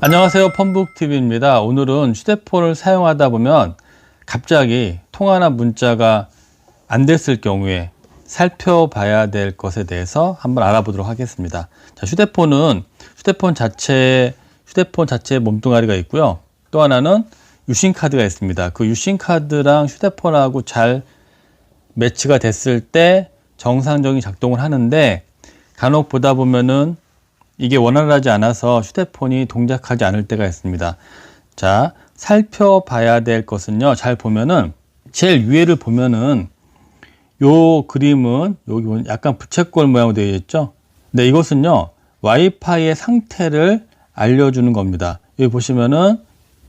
안녕하세요. 펌북TV입니다. 오늘은 휴대폰을 사용하다 보면 갑자기 통화나 문자가 안 됐을 경우에 살펴봐야 될 것에 대해서 한번 알아보도록 하겠습니다. 자, 휴대폰은 휴대폰 자체, 휴대폰 자체에 몸뚱아리가 있고요. 또 하나는 유심카드가 있습니다. 그 유심카드랑 휴대폰하고 잘 매치가 됐을 때 정상적인 작동을 하는데 간혹 보다 보면은 이게 원활하지 않아서 휴대폰이 동작하지 않을 때가 있습니다. 자, 살펴봐야 될 것은요. 잘 보면은 제일 위에를 보면은 요 그림은 여기 약간 부채꼴 모양으로 되어 있죠. 네, 이것은요. 와이파이의 상태를 알려주는 겁니다. 여기 보시면은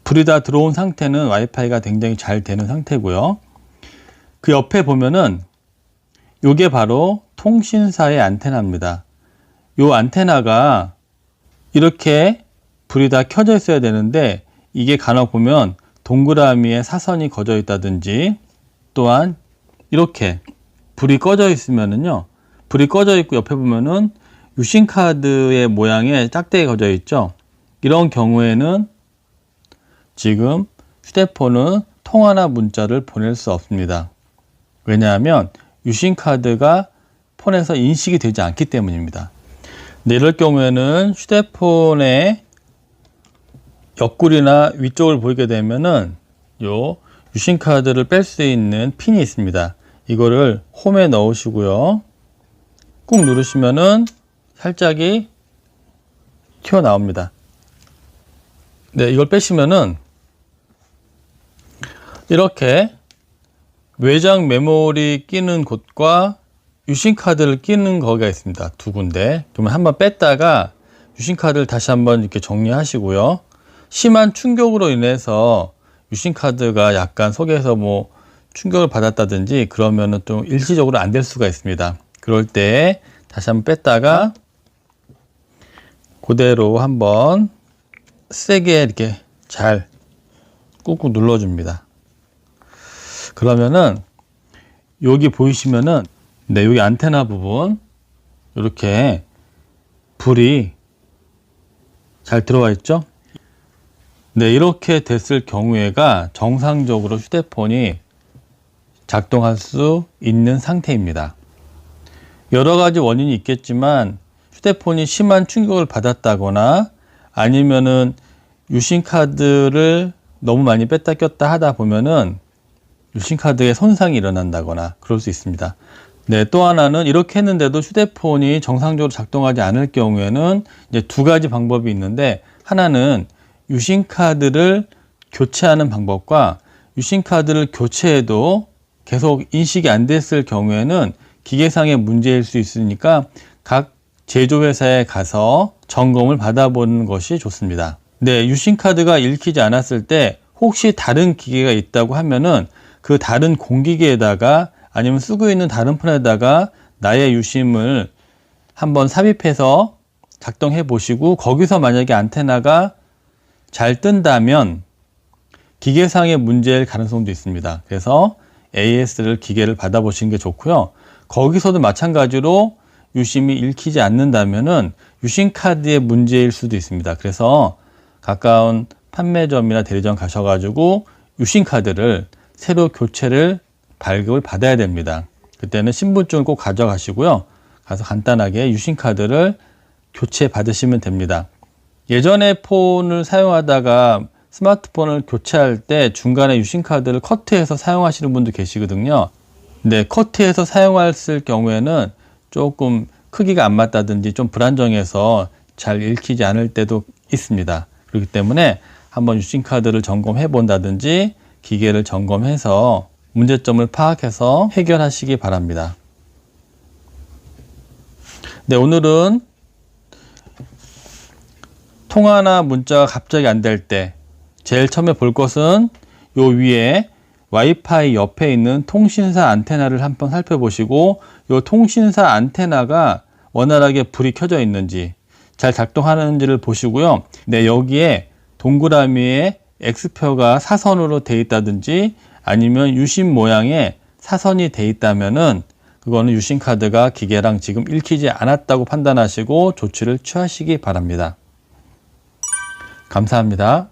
불이 다 들어온 상태는 와이파이가 굉장히 잘 되는 상태고요. 그 옆에 보면은 요게 바로 통신사의 안테나입니다. 요 안테나가 이렇게 불이 다 켜져 있어야 되는데 이게 간혹 보면 동그라미에 사선이 거져 있다든지 또한 이렇게 불이 꺼져 있으면은요 불이 꺼져 있고 옆에 보면은 유심카드의 모양의 짝대기 거져 있죠. 이런 경우에는 지금 휴대폰은 통화나 문자를 보낼 수 없습니다. 왜냐하면 유심카드가 폰에서 인식이 되지 않기 때문입니다 네, 이럴 경우에는 휴대폰의 옆구리나 위쪽을 보이게 되면은 요 유심 카드를 뺄 수 있는 핀이 있습니다. 이거를 홈에 넣으시고요. 꾹 누르시면은 살짝이 튀어나옵니다. 네, 이걸 빼시면은 이렇게 외장 메모리 끼는 곳과 유심카드를 끼는 거가 있습니다. 두 군데. 그러면 한번 뺐다가 유심카드를 다시 한번 이렇게 정리하시고요. 심한 충격으로 인해서 유심카드가 약간 속에서 뭐 충격을 받았다든지 그러면은 좀 일시적으로 안 될 수가 있습니다. 그럴 때 다시 한번 뺐다가 그대로 한번 세게 이렇게 잘 꾹꾹 눌러줍니다. 그러면은 여기 보이시면은 네, 여기 안테나 부분 이렇게 불이 잘 들어와 있죠? 네, 이렇게 됐을 경우에가 정상적으로 휴대폰이 작동할 수 있는 상태입니다. 여러 가지 원인이 있겠지만 휴대폰이 심한 충격을 받았다거나 아니면은 유심 카드를 너무 많이 뺐다 꼈다 하다 보면은 유심 카드에 손상이 일어난다거나 그럴 수 있습니다. 네, 또 하나는 이렇게 했는데도 휴대폰이 정상적으로 작동하지 않을 경우에는 이제 두 가지 방법이 있는데 하나는 유심카드를 교체하는 방법과 유심카드를 교체해도 계속 인식이 안 됐을 경우에는 기계상의 문제일 수 있으니까 각 제조회사에 가서 점검을 받아보는 것이 좋습니다. 네, 유심카드가 읽히지 않았을 때 혹시 다른 기계가 있다고 하면은 그 다른 공기계에다가 아니면 쓰고 있는 다른 폰에다가 나의 유심을 한번 삽입해서 작동해 보시고 거기서 만약에 안테나가 잘 뜬다면 기계상의 문제일 가능성도 있습니다. 그래서 AS를 기계를 받아보시는 게 좋고요. 거기서도 마찬가지로 유심이 읽히지 않는다면은 유심 카드의 문제일 수도 있습니다. 그래서 가까운 판매점이나 대리점 가셔가지고 유심 카드를 새로 교체를 발급을 받아야 됩니다. 그때는 신분증을 꼭 가져가시고요. 가서 간단하게 유심카드를 교체 받으시면 됩니다. 예전에 폰을 사용하다가 스마트폰을 교체할 때 중간에 유심카드를 커트해서 사용하시는 분도 계시거든요. 네, 커트해서 사용했을 경우에는 조금 크기가 안 맞다든지 좀 불안정해서 잘 읽히지 않을 때도 있습니다. 그렇기 때문에 한번 유심카드를 점검해 본다든지 기계를 점검해서 문제점을 파악해서 해결하시기 바랍니다. 네, 오늘은 통화나 문자가 갑자기 안 될 때 제일 처음에 볼 것은 요 위에 와이파이 옆에 있는 통신사 안테나를 한번 살펴보시고 요 통신사 안테나가 원활하게 불이 켜져 있는지 잘 작동하는지를 보시고요. 네, 여기에 동그라미에 X표가 사선으로 돼 있다든지 아니면 유심 모양의 사선이 돼 있다면은 그거는 유심 카드가 기계랑 지금 읽히지 않았다고 판단하시고 조치를 취하시기 바랍니다. 감사합니다.